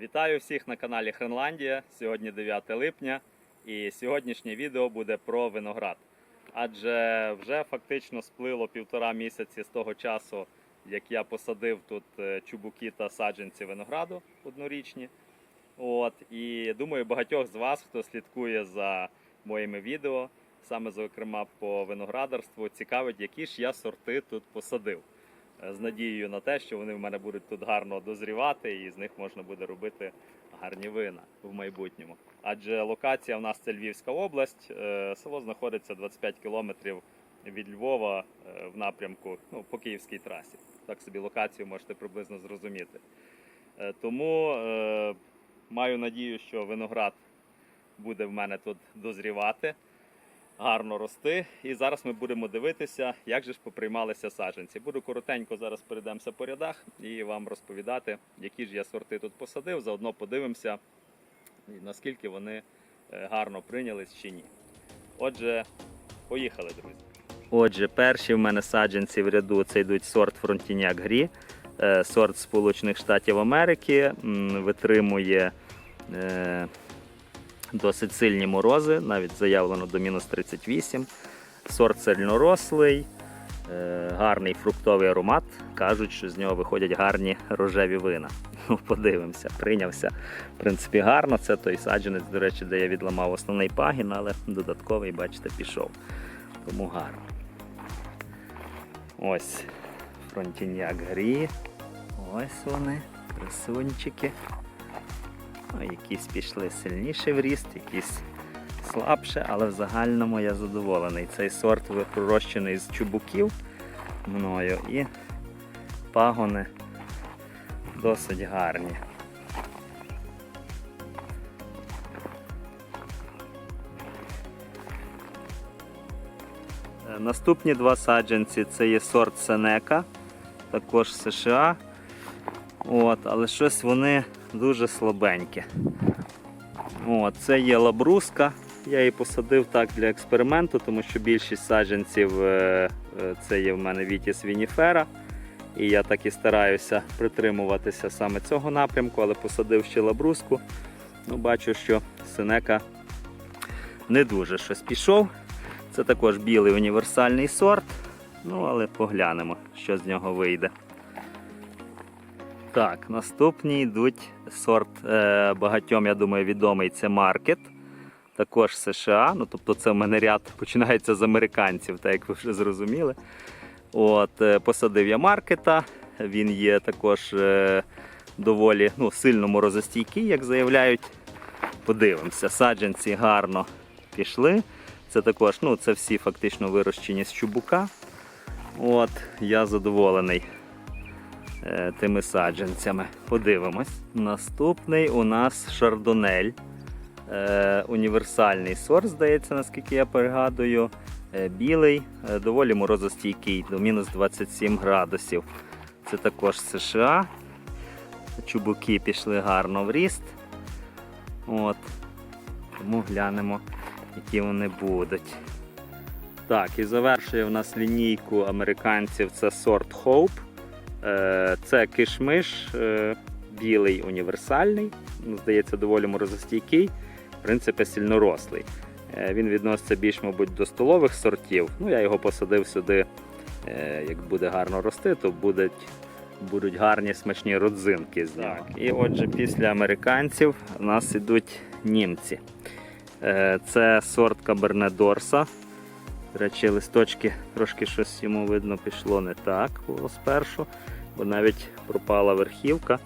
Вітаю всіх на каналі Хренландія. Сьогодні 9 липня і сьогоднішнє відео буде про виноград. Адже вже фактично сплило півтора місяці з того часу, як я посадив тут е, чубуки та саджанці винограду однорічні. От, і думаю, багатьох з вас, хто слідкує за моїми відео, саме зокрема по виноградарству, цікавить, які ж я сорти тут посадив. Е, З надією на те, що вони в мене будуть тут гарно дозрівати, і з них можна буде робити гарні вина в майбутньому. Адже локація в нас це Львівська область. е, Село знаходиться 25 кілометрів від Львова е, в напрямку ну, по київській трасі. Так собі локацію можете приблизно зрозуміти. Тому е, маю надію, що виноград буде в мене тут дозрівати, гарно рости. І зараз ми будемо дивитися, як же ж поприймалися саджанці. Буду коротенько зараз перейдемося по рядах і вам розповідати, які ж я сорти тут посадив. Заодно подивимося, наскільки вони е, гарно прийнялись чи ні. Отже, поїхали, друзі. Отже, перші в мене саджанці в ряду це йдуть сорт Фронтіняк Грі, е, сорт Сполучених Штатів Америки, витримує е, досить сильні морози, навіть заявлено до мінус 38. Сорт сильнорослий, е, гарний фруктовий аромат. Кажуть, що з нього виходять гарні рожеві вина. Ну, подивимося, прийнявся. В принципі, гарно. Це той саджанець, до речі, де я відламав основний пагін, але додатковий, бачите, пішов. Тому гарно. Ось фронтіняк грі. Ось вони, красунчики. Ну, якісь пішли сильніше в ріст, якісь слабше, але в загальному я задоволений. Цей сорт ви- пророщений з чубуків мною і пагони досить гарні. Е, Наступні два саджанці це є сорт Сенека, також США. От, але щось вони дуже слабенькі. От, це є лабруска. Я її посадив так для експерименту, тому що більшість саджанців е, е, це є в мене Вітіс Вініфера. І я так і стараюся притримуватися саме цього напрямку, але посадив ще лабруску. Ну, бачу, що синека не дуже щось пішов. Це також білий універсальний сорт. Ну, але поглянемо, що з нього вийде. Так, наступні йдуть сорт е, багатьом, я думаю, відомий це маркет. Також США. Ну, тобто це в мене ряд починається з американців, так як ви вже зрозуміли. От, е, посадив я маркета. Він є також е, доволі ну, сильно морозостійкий, як заявляють. Подивимося, саджанці гарно пішли. Це також, ну, це всі фактично вирощені з чубука. От, я задоволений тими саджанцями. Подивимось. Наступний у нас шардонель. Е, універсальний сорт, здається, наскільки я пригадую. Е, білий, е, доволі морозостійкий, до мінус 27 градусів. Це також США. Чубуки пішли гарно в ріст. От. Тому глянемо, які вони будуть. Так, і завершує в нас лінійку американців це сорт Hope. Е, Це кишмиш е, білий універсальний. Здається, доволі морозостійкий, в принципі, сильнорослий. Е, Він відноситься більш, мабуть, до столових сортів. Ну, я його посадив сюди, як буде гарно рости, то будуть, будуть гарні смачні родзинки з нього. І отже, після американців у нас ідуть німці. Це сорт Каберне Дорса. До речі, листочки трошки щось йому видно пішло не так спершу, бо навіть пропала верхівка,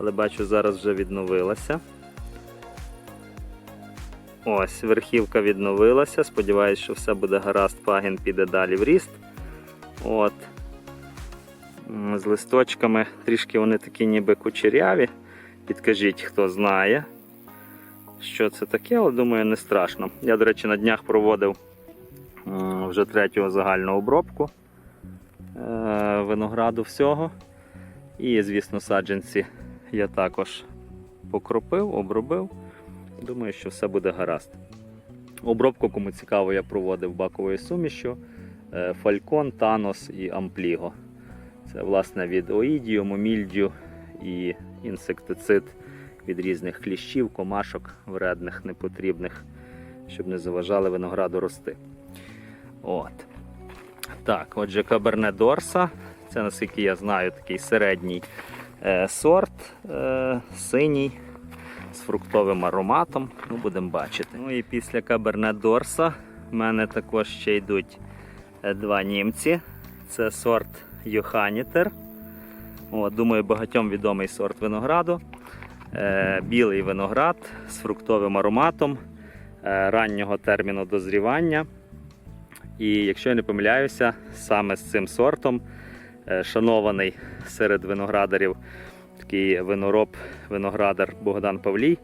але бачу, зараз вже відновилася. Ось, верхівка відновилася. Сподіваюсь, що все буде гаразд, пагін піде далі в ріст. От. З листочками трішки вони такі ніби кучеряві. Підкажіть, хто знає, що це таке, але думаю, не страшно. Я, до речі, на днях проводив вже третю загальну обробку е, винограду всього. І, звісно, саджанці я також покропив, обробив. Думаю, що все буде гаразд. Обробку, кому цікаво, я проводив баковою сумішю е, Falcon, Thanos і Ampligo. Це власне від Oidium, Mildew і інсектицид від різних кліщів, комашок, вредних, непотрібних, щоб не заважали винограду рости. От. Так, отже, Каберне Дорса. Це, наскільки я знаю, такий середній е, сорт, е, синій, з фруктовим ароматом. Ну, будемо бачити. Ну і після Каберне Дорса в мене також ще йдуть е, два німці. Це сорт Йоханітер. О, думаю, багатьом відомий сорт винограду. Е, білий виноград з фруктовим ароматом е, раннього терміну дозрівання. І якщо я не помиляюся, саме з цим сортом е, шанований серед виноградарів такий винороб, виноградар Богдан Павлій.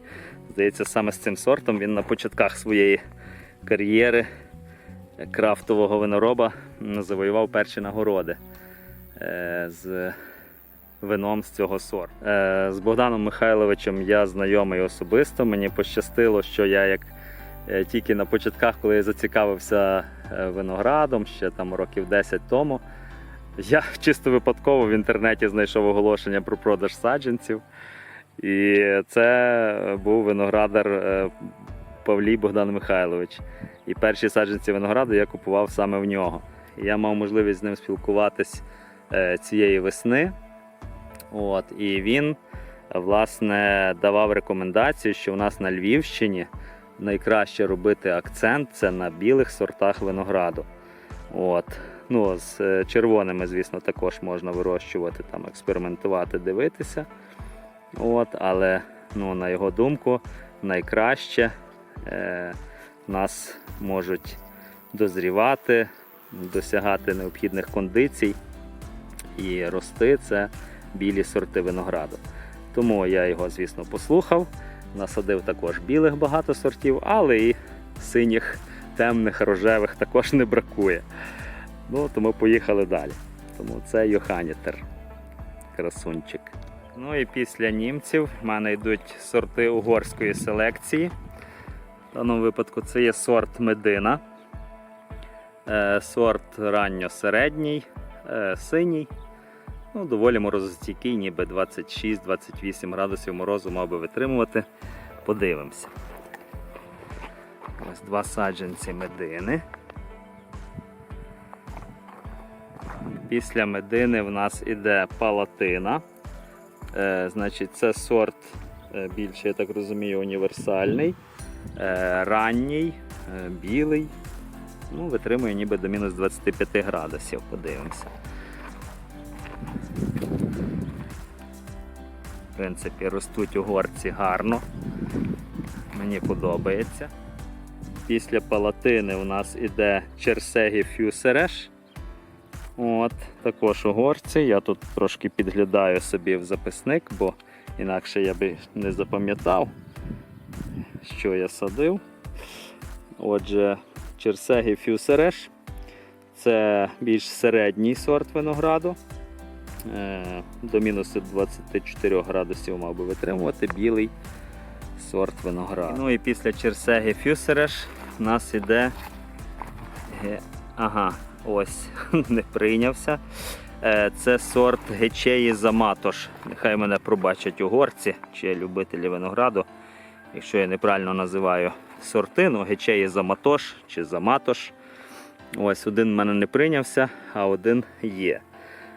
Здається, саме з цим сортом він на початках своєї кар'єри крафтового винороба завоював перші нагороди е, з вином з цього сорту. Е, З Богданом Михайловичем я знайомий особисто. Мені пощастило, що я як е, тільки на початках, коли я зацікавився е, виноградом, ще там років 10 тому, я чисто випадково в інтернеті знайшов оголошення про продаж саджанців. І це був виноградар е, Павлій Богдан Михайлович. І перші саджанці винограду я купував саме в нього. Я мав можливість з ним спілкуватись е, цієї весни. От, і він е, власне давав рекомендацію, що у нас на Львівщині найкраще робити акцент це на білих сортах винограду. От. Ну, з е, червоними, звісно, також можна вирощувати, там, експериментувати, дивитися. От, але ну, на його думку, найкраще е, нас можуть дозрівати, досягати необхідних кондицій і рости це білі сорти винограду. Тому я його, звісно, послухав. Насадив також білих багато сортів, але і синіх, темних, рожевих також не бракує. Ну, тому поїхали далі. Тому це Йоханітер. Красунчик. Ну і після німців в мене йдуть сорти угорської селекції. В даному випадку це є сорт медина. Е, Сорт ранньо-середній, е, синій. Ну, доволі морозостійкий, ніби 26-28 градусів морозу мав би витримувати. Подивимося. Ось два саджанці медини. Після медини в нас іде палатина. Е, значить, це сорт е, більше, я так розумію, універсальний, е, ранній, е, білий. Ну, витримує ніби до мінус 25 градусів. Подивимося. В принципі, ростуть угорці гарно. Мені подобається. Після палатини у нас іде Черсегі Фюсереш. От, також угорці. Я тут трошки підглядаю собі в записник, бо інакше я би не запам'ятав, що я садив. Отже, Черсегі Фюсереш це більш середній сорт винограду. Е, До мінус 24 градусів мав би витримувати білий сорт винограду. Ну і після Черсегі Фюсереш у нас іде. Ага, ось не прийнявся. Е, Це сорт гечеї Заматош. Нехай мене пробачать угорці чи любителі винограду, якщо я неправильно називаю сорти, ну гечеї Заматош чи Заматош. Ось один в мене не прийнявся, а один є.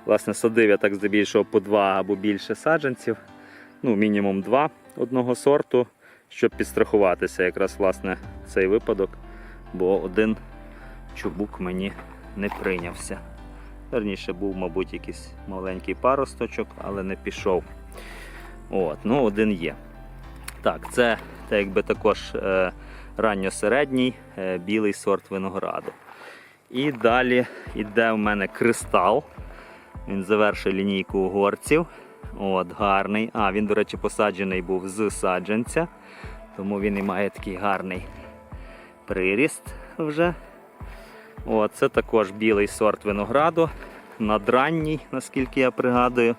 Власне, садив я так здебільшого по два або більше саджанців, ну, мінімум два одного сорту, щоб підстрахуватися якраз власне цей випадок, бо один чубук мені не прийнявся. Верніше був, мабуть, якийсь маленький паросточок, але не пішов. От, ну, один є. Так, це, це якби також е, ранньосередній е, білий сорт винограду. І далі йде в мене кристал. Він завершує лінійку угорців. От, гарний. А, він, до речі, посаджений був з саджанця, тому він і має такий гарний приріст вже. О, це також білий сорт винограду, надранній, наскільки я пригадую.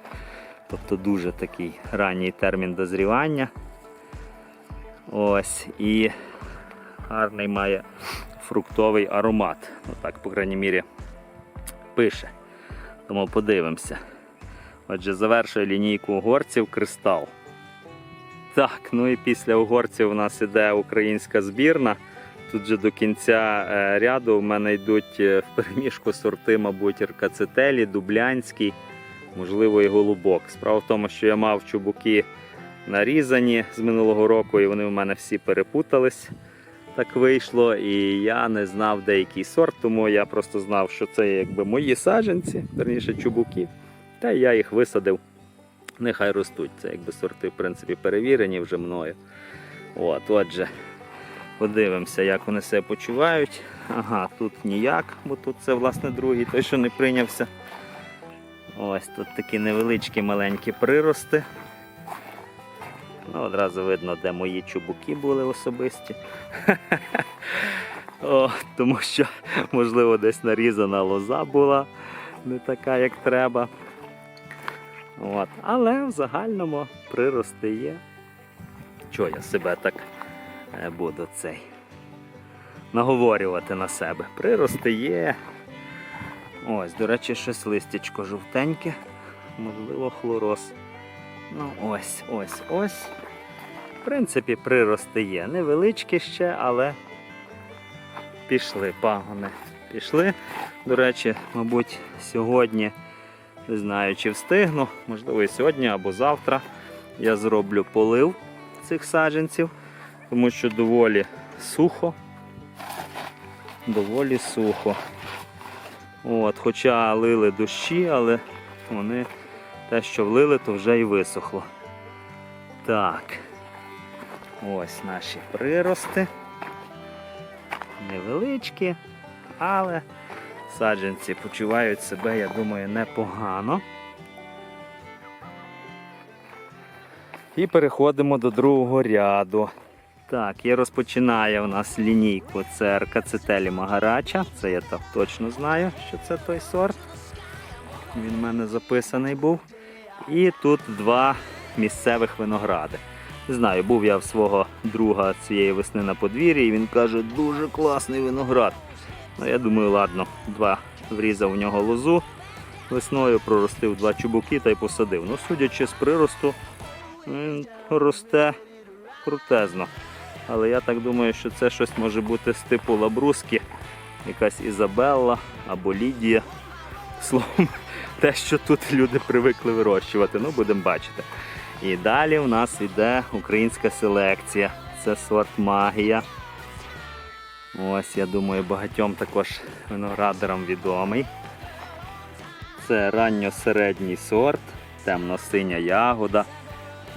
Тобто дуже такий ранній термін дозрівання. Ось, і гарний має фруктовий аромат. Ну, так, по крайній мірі, пише. Тому подивимося. Отже, завершує лінійку угорців кристал. Так, ну і після угорців у нас іде українська збірна. Тут же до кінця е, ряду в мене йдуть е, в переміжку сорти, мабуть, ркацетелі, дублянський, можливо, і голубок. Справа в тому, що я мав чубуки нарізані з минулого року, і вони в мене всі перепутались. Так вийшло, і я не знав деякий сорт, тому я просто знав, що це якби мої саджанці, верніше чубуки. Та я їх висадив. Нехай ростуть. Це якби сорти, в принципі, перевірені вже мною. От, отже, подивимося, як вони себе почувають. Ага, тут ніяк, бо тут це власне другий, той, що не прийнявся. Ось тут такі невеличкі маленькі прирости. Ну, одразу видно, де мої чубуки були особисті. О, тому що, можливо, десь нарізана лоза була не така, як треба. От. Але в загальному прирости є. Чого я себе так е, буду цей наговорювати на себе? Прирости є. Ось, до речі, щось листячко жовтеньке, можливо, хлороз. Ну, ось, ось, ось. В принципі, прирости є. Невеличкі ще, але пішли пагони. Пішли. До речі, мабуть, сьогодні, не знаю, чи встигну, можливо, і сьогодні або завтра я зроблю полив цих саджанців, тому що доволі сухо. Доволі сухо. От, хоча лили дощі, але вони те, що влили, то вже і висохло. Так. Ось наші прирости. Невеличкі, але саджанці почувають себе, я думаю, непогано. І переходимо до другого ряду. Так, і розпочинає у нас лінійку. Це Аркацетелі Магарача. Це я так точно знаю, що це той сорт. Він в мене записаний був. І тут два місцевих виногради. Знаю, був я в свого друга цієї весни на подвір'ї, і він каже, дуже класний виноград. Ну, я думаю, ладно, два врізав в нього лозу весною, проростив два чубуки та й посадив. Ну, судячи з приросту, він росте крутезно. Але я так думаю, що це щось може бути з типу лабруски, якась Ізабелла або Лідія. Словом, те, що тут люди привикли вирощувати. Ну, будемо бачити. І далі у нас йде українська селекція. Це сорт магія. Ось, я думаю, багатьом також виноградарам відомий. Це ранньосередній сорт, темно-синя ягода,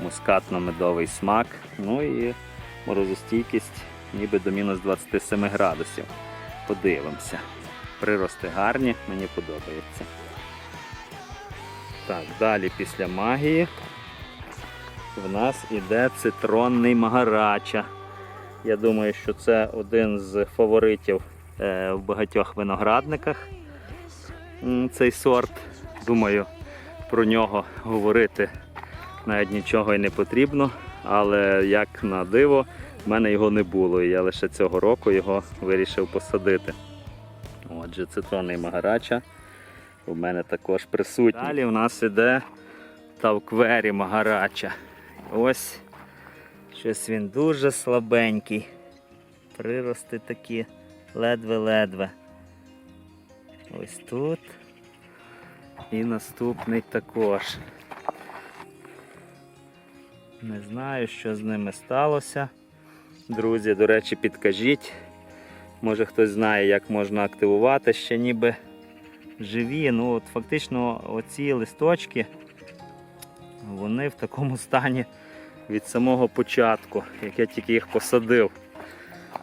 мускатно-медовий смак, ну і морозостійкість ніби до мінус 27 градусів. Подивимося. Прирости гарні, мені подобається. Так, далі після магії в нас іде цитронний магарача. Я думаю, що це один з фаворитів е, в багатьох виноградниках. Цей сорт. Думаю, про нього говорити навіть нічого і не потрібно. Але як на диво, в мене його не було. І я лише цього року його вирішив посадити. Отже, цитронний магарача у мене також присутній. Далі у нас іде тавквері магарача. Ось щось він дуже слабенький. Прирости такі ледве-ледве. Ось тут. І наступний також. Не знаю, що з ними сталося. Друзі, до речі, підкажіть. Може хтось знає, як можна активувати ще ніби живі. Ну от Фактично оці листочки вони в такому стані від самого початку, як я тільки їх посадив.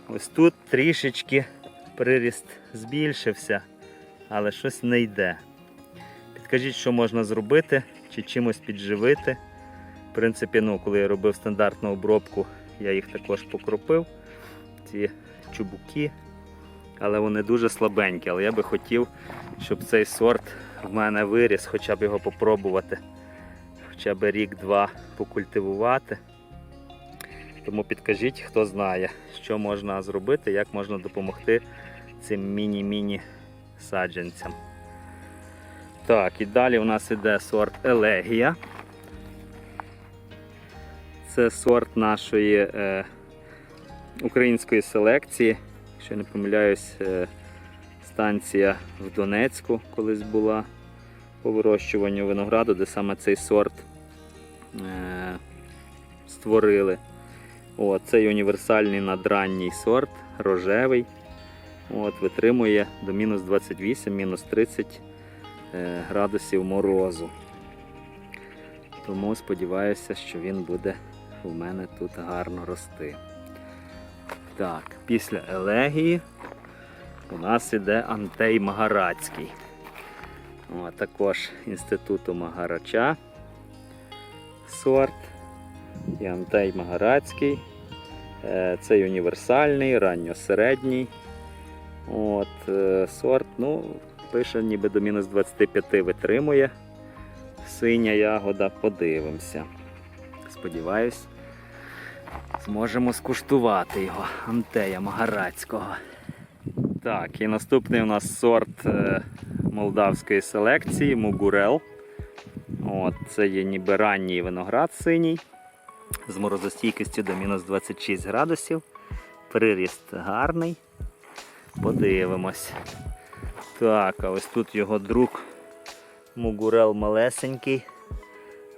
Ось тут трішечки приріст збільшився, але щось не йде. Підкажіть, що можна зробити, чи чимось підживити. В принципі, ну, коли я робив стандартну обробку, я їх також покропив, ці чубуки, але вони дуже слабенькі. Але я би хотів, щоб цей сорт в мене виріс, хоча б його попробувати, хоча б рік-два покультивувати. Тому підкажіть, хто знає, що можна зробити, як можна допомогти цим міні-міні саджанцям. Так, і далі у нас іде сорт Елегія. Це сорт нашої е, української селекції. Якщо не помиляюсь, е, станція в Донецьку колись була по вирощуванню винограду, де саме цей сорт створили. О, цей універсальний надранній сорт, рожевий. От, витримує до мінус 28, мінус 30 е, градусів морозу. Тому сподіваюся, що він буде у мене тут гарно рости. Так, після елегії у нас іде Антей Магарацький. О, також інституту Магарача сорт. І Антей Магарацький. Е, Цей універсальний, ранньосередній. От, е, сорт, ну, пише, ніби до мінус 25 витримує. Синя ягода, подивимося. Сподіваюсь, зможемо скуштувати його Антея Магарацького. Так, і наступний у нас сорт е, молдавської селекції Мугурел. От, це є ніби ранній виноград синій з морозостійкістю до мінус 26 градусів. Приріст гарний. Подивимось. Так, а ось тут його друг Мугурел малесенький.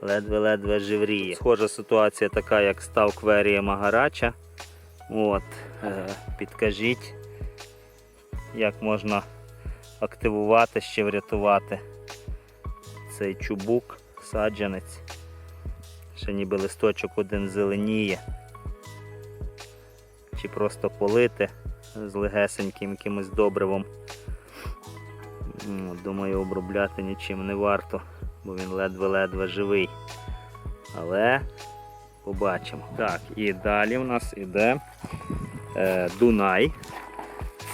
Ледве-ледве живріє. Схожа ситуація така, як став кверія Магарача. От, е, підкажіть, як можна активувати, ще врятувати цей чубук, саджанець. Ще ніби листочок один зеленіє. Чи просто полити з легесеньким якимось добривом. Думаю, обробляти нічим не варто, бо він ледве-ледве живий. Але побачимо. Так, і далі в нас іде е, Дунай.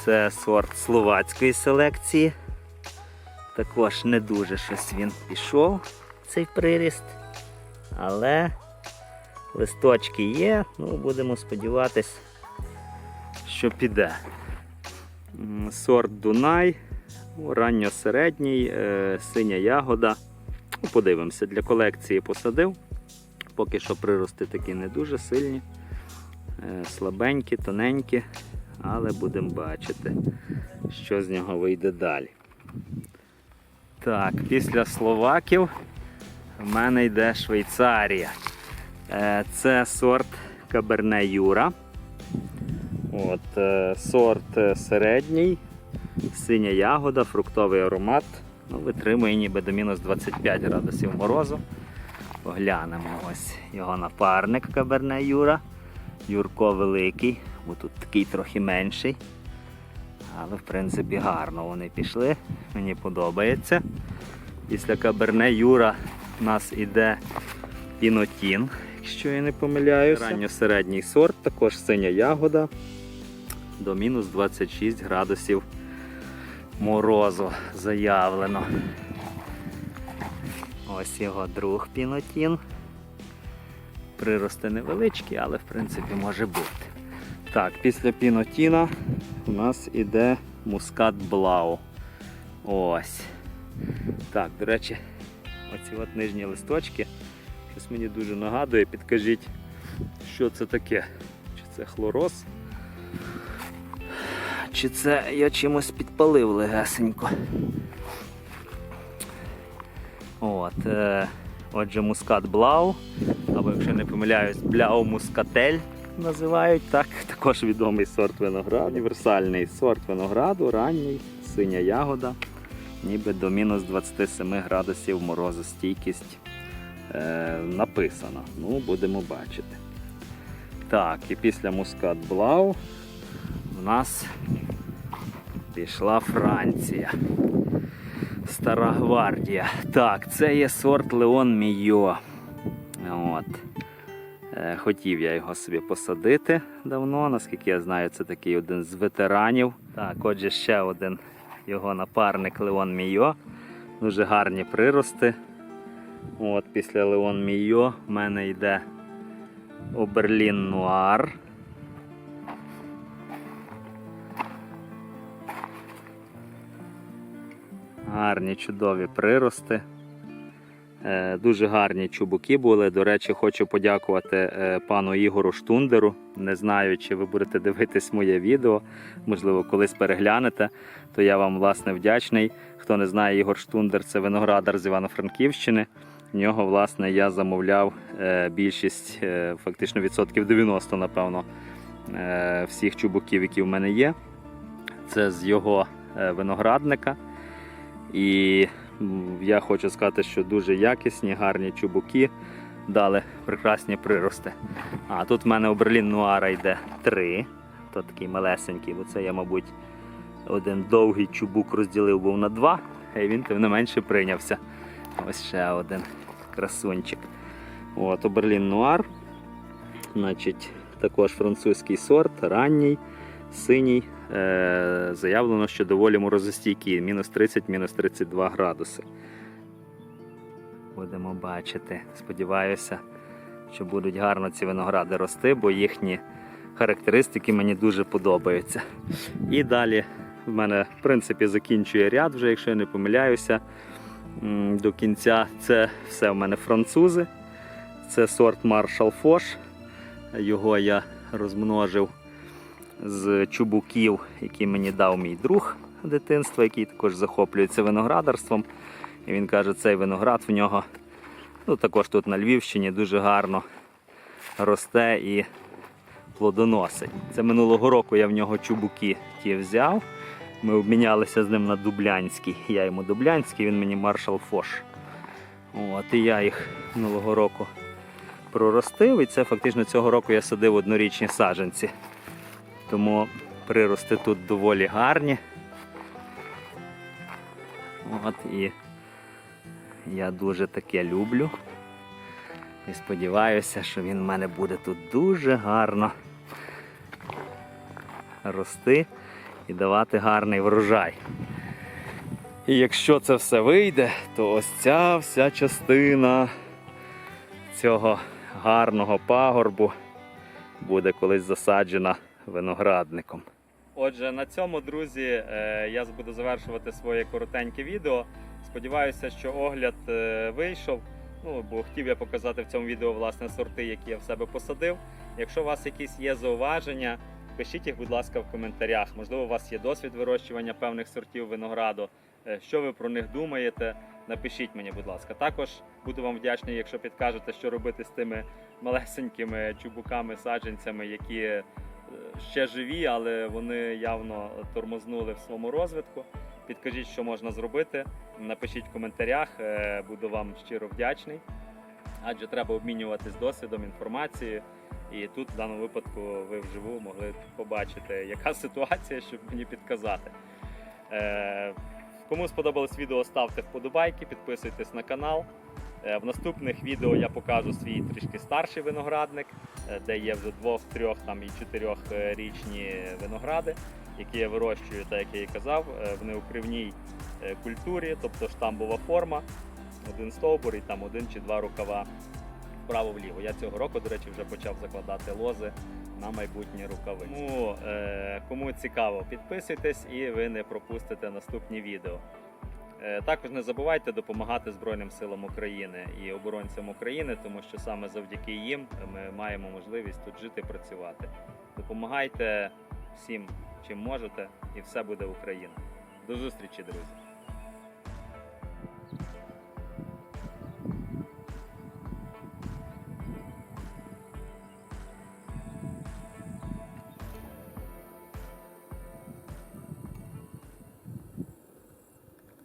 Це сорт словацької селекції. Також не дуже щось він пішов, цей приріст. Але листочки є, ну будемо сподіватись, що піде. Сорт Дунай, ранньосередній, е, синя ягода. Ну, Подивимося, для колекції посадив. Поки що прирости такі не дуже сильні, е, слабенькі, тоненькі, але будемо бачити, що з нього вийде далі. Так, після словаків в мене йде Швейцарія. Е, Це сорт Каберне Юра. От, е, сорт е, середній, синя ягода, фруктовий аромат. Ну, витримує ніби до мінус 25 градусів морозу. Поглянемо ось його напарник Каберне Юра. Юрко великий, бо тут такий трохи менший. Але в принципі гарно вони пішли. Мені подобається. Після Каберне Юра у нас іде Пінотін, якщо я не помиляюся. Ранньосередній сорт, також синя ягода до мінус 26 градусів морозу заявлено. Ось його друг Пінотін. Прирости невеличкі, але в принципі може бути. Так, після Пінотіна у нас іде мускат Блау. Ось. Так, до речі, оці от нижні листочки. Щось мені дуже нагадує, підкажіть, що це таке? Чи це хлороз? Чи це я чимось підпалив легесенько? От, е, отже, мускат Блау, або якщо не помиляюсь, Бляу Мускатель називають так. Також відомий сорт винограду. Універсальний сорт винограду, ранній, синя ягода, ніби до мінус 27 градусів морозостійкість е, написано. Ну, будемо бачити. Так, і після мускат Блау в нас пішла Франція. Стара гвардія. Так, це є сорт Леон Мійо. От. Е, Хотів я його собі посадити давно, наскільки я знаю, це такий один з ветеранів. Так, отже, ще один його напарник Леон Мійо. Дуже гарні прирости. От, після Леон Мійо в мене йде Оберлін Нуар. Гарні чудові прирости. Е, Дуже гарні чубуки були. До речі, хочу подякувати е, пану Ігору Штундеру. Не знаю, чи ви будете дивитись моє відео, можливо, колись переглянете, то я вам власне вдячний. Хто не знає, Ігор Штундер це виноградар з Івано-Франківщини. В нього, власне, я замовляв е, більшість, фактично відсотків 90, напевно, всіх чубуків, які в мене є. Це з його виноградника. І я хочу сказати, що дуже якісні, гарні чубуки дали прекрасні прирости. А тут в мене у Берлін Нуара йде три. То такий малесенький, бо це я, мабуть, один довгий чубук розділив був на два, і він тим не менше прийнявся. Ось ще один красунчик. От, Оберлін Нуар. Значить, також французький сорт, ранній, синій. Е, заявлено, що доволі морозостійкий, мінус 30, мінус 32 градуси. Будемо бачити. Сподіваюся, що будуть гарно ці виногради рости, бо їхні характеристики мені дуже подобаються. І далі в мене, в принципі, закінчує ряд, вже, якщо я не помиляюся. До кінця це все в мене французи. Це сорт Marshall Foch. Його я розмножив з чубуків, які мені дав мій друг дитинства, який також захоплюється виноградарством. І він каже, цей виноград в нього ну, також тут на Львівщині дуже гарно росте і плодоносить. Це минулого року я в нього чубуки ті взяв. Ми обмінялися з ним на Дублянський. Я йому Дублянський, він мені Маршал Фош. От, і я їх минулого року проростив. І це фактично цього року я садив однорічні саджанці. Тому прирости тут доволі гарні. От і я дуже таке люблю. І сподіваюся, що він в мене буде тут дуже гарно рости і давати гарний врожай. І якщо це все вийде, то ось ця вся частина цього гарного пагорбу буде колись засаджена виноградником. Отже, на цьому, друзі, е, я буду завершувати своє коротеньке відео. Сподіваюся, що огляд е, вийшов. Ну, бо хотів я показати в цьому відео власне сорти, які я в себе посадив. Якщо у вас якісь є зауваження, пишіть їх, будь ласка, в коментарях. Можливо, у вас є досвід вирощування певних сортів винограду. Е, Що ви про них думаєте? Напишіть мені, будь ласка. Також буду вам вдячний, якщо підкажете, що робити з тими малесенькими чубуками, саджанцями, які ще живі, але вони явно тормознули в своєму розвитку. Підкажіть, що можна зробити. Напишіть в коментарях, е, буду вам щиро вдячний. Адже треба обмінюватись досвідом, інформацією. І тут в даному випадку ви вживу могли побачити, яка ситуація, щоб мені підказати. Е, Кому сподобалось відео, ставте вподобайки, підписуйтесь на канал. Е, В наступних відео я покажу свій трішки старший виноградник, е, де є вже двох, трьох там і чотирьохрічні виногради, які я вирощую, так як я і казав, е, в неукривній е, культурі, тобто штамбова форма, один стовбур і там один чи два рукава вправо-вліво. Я цього року, до речі, вже почав закладати лози на майбутні рукави. Тому е, кому цікаво, підписуйтесь і ви не пропустите наступні відео. Е, Також не забувайте допомагати Збройним силам України і оборонцям України, тому що саме завдяки їм ми маємо можливість тут жити працювати. Допомагайте всім, чим можете, і все буде Україна. До зустрічі, друзі!